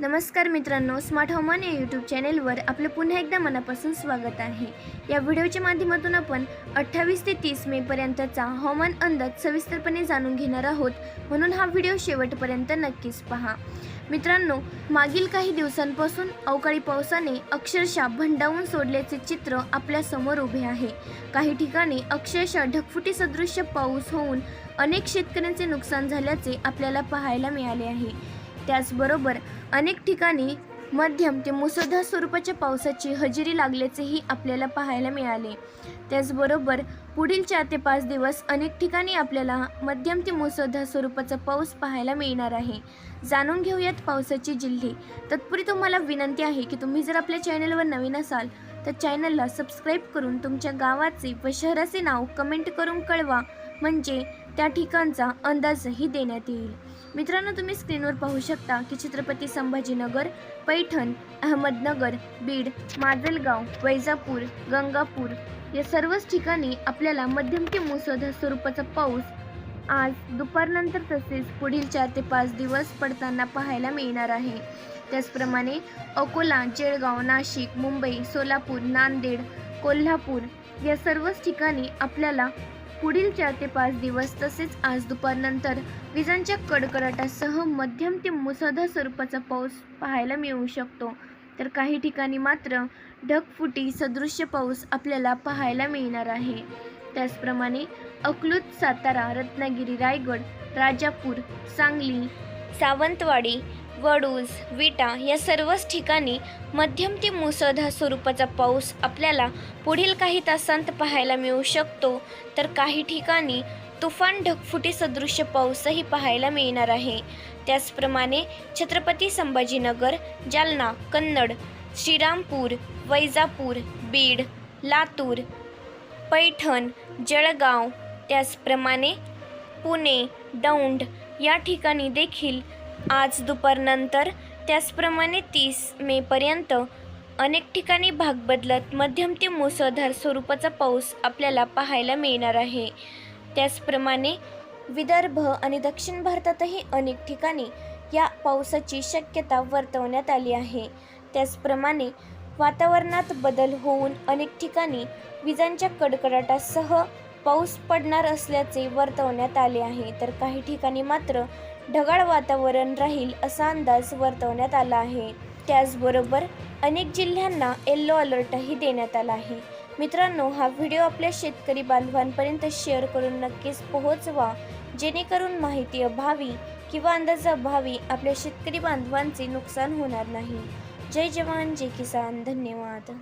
नमस्कार मित्रांनो स्मार्ट हवामान या यूट्यूब चॅनेलवर आपलं पुन्हा एकदा मनापासून स्वागत आहे. या व्हिडिओच्या माध्यमातून आपण अठ्ठावीस ते तीस मेपर्यंतचा हवामान अंदाज सविस्तरपणे जाणून घेणार आहोत म्हणून हा व्हिडिओ शेवटपर्यंत नक्कीच पहा. मित्रांनो मागील काही दिवसांपासून अवकाळी पावसाने अक्षरशः भंडावून सोडल्याचे चित्र आपल्यासमोर उभे आहे. काही ठिकाणी अक्षरशः ढगफुटी सदृश्य पाऊस होऊन अनेक शेतकऱ्यांचे नुकसान झाल्याचे आपल्याला पाहायला मिळाले आहे. त्याचबरोबर अनेक ठिकाणी मध्यम ते मुसळधार स्वरूपाच्या पावसाची हजेरी लागल्याचेही आपल्याला पाहायला मिळाले. त्याचबरोबर पुढील चार ते पाच दिवस अनेक ठिकाणी आपल्याला मध्यम ते मुसळधार स्वरूपाचा पाऊस पाहायला मिळणार आहे. जाणून घेऊयात पावसाचे जिल्हे. तत्पूर्वी तुम्हाला विनंती आहे की तुम्ही जर आपल्या चॅनलवर नवीन असाल तर चॅनलला सबस्क्राईब करून तुमच्या गावाचे व शहराचे नाव कमेंट करून कळवा. म्हणजे त्या ठिकाणचा अंदाजही देण्यात येईल. मित्रांनो तुम्ही स्क्रीनवर पाहू शकता की छत्रपती संभाजीनगर पैठण अहमदनगर बीड माजलगाव वैजापूर गंगापूर या सर्वच ठिकाणी आपल्याला मध्यम ते मुसळधार स्वरूपाचा पाऊस आज दुपारनंतर तसेच पुढील चार ते पाच दिवस पडताना पाहायला मिळणार आहे. त्याचप्रमाणे अकोला जळगाव नाशिक मुंबई सोलापूर नांदेड कोल्हापूर या सर्वच ठिकाणी आपल्याला पुढील चार ते पाच दिवस तसेच आज दुपारनंतर विजांच्या कडकडाटासह मध्यम ते मुसळधार स्वरूपाचा पाऊस पाहायला मिळू शकतो. तर काही ठिकाणी मात्र ढगफुटी सदृश्य पाऊस आपल्याला पाहायला मिळणार आहे. त्याचप्रमाणे अकलूत सातारा रत्नागिरी रायगड राजापूर सांगली सावंतवाडी वडूज विटा या सर्वच ठिकाणी मध्यम ते मुसळधार स्वरूपाचा पाऊस आपल्याला पुढील काही तासांत पाहायला मिळू शकतो. तर काही ठिकाणी तुफान ढगफुटी सदृश्य पाऊसही पाहायला मिळणार आहे. त्याचप्रमाणे छत्रपती संभाजीनगर जालना कन्नड श्रीरामपूर वैजापूर बीड लातूर पैठण जळगाव त्याचप्रमाणे पुणे दौंड या ठिकाणी देखील आज दुपारनंतर त्याचप्रमाणे तीस मेपर्यंत अनेक ठिकाणी भाग बदलत मध्यम ते मुसळधार स्वरूपाचा पाऊस आपल्याला पाहायला मिळणार आहे. त्याचप्रमाणे विदर्भ आणि दक्षिण भारतातही अनेक ठिकाणी या पावसाची शक्यता वर्तवण्यात आली आहे. त्याचप्रमाणे वातावरणात बदल होऊन अनेक ठिकाणी विजांच्या कडकडाटासह पाऊस पडणार असल्याचे वर्तवण्यात आले आहे. तर काही ठिकाणी मात्र ढगाळ वातावरण राहील असा अंदाज वर्तवण्यात आला आहे. त्याचबरोबर अनेक जिल्ह्यांना येल्लो अलर्टही देण्यात आला आहे. मित्रांनो हा व्हिडिओ आपल्या शेतकरी बांधवांपर्यंत शेअर करून नक्कीच पोहोचवा. जेणेकरून माहिती अभावी किंवा अंदाजाअभावी आपल्या शेतकरी बांधवांचे नुकसान होणार नाही. जय जवान जय किसान. धन्यवाद.